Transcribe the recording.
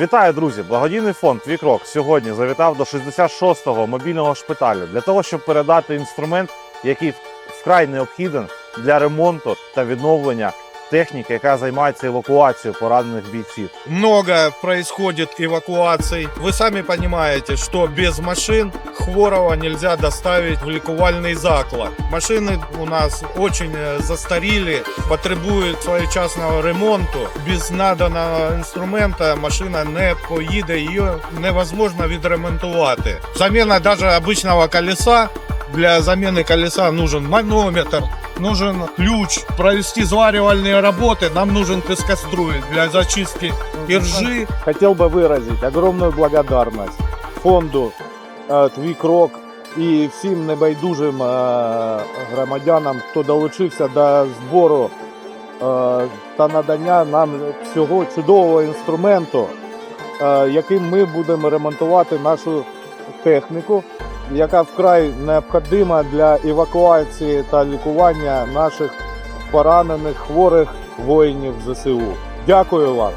Вітаю, друзі! Благодійний фонд Вікрок сьогодні завітав до 66-го мобільного шпиталю для того, щоб передати інструмент, який вкрай необхіден для ремонту та відновлення техніки, яка займається евакуацією поранених бійців. Много происходит эвакуаций. Вы сами понимаете, что без машин хворого нельзя доставить в лікувальний заклад. Машины у нас очень э, застаріли, потребують своєчасного ремонту. Без наданого інструмента машина не поїде, її невозможно відремонтувати. Заміна навіть обичного колеса. Для замены колеса нужен манометр, нужен ключ. Провести зваривальные работы нам нужен пескоструй для зачистки иржи. Хотел бы выразить огромную благодарность фонду е, Твій крок і всім небайдужим е, громадянам, хто долучився до збору е, та надання нам цього чудового інструменту, е, яким ми будемо ремонтувати нашу техніку, яка вкрай необхідна для евакуації та лікування наших поранених хворих воїнів ЗСУ. Дякую вам.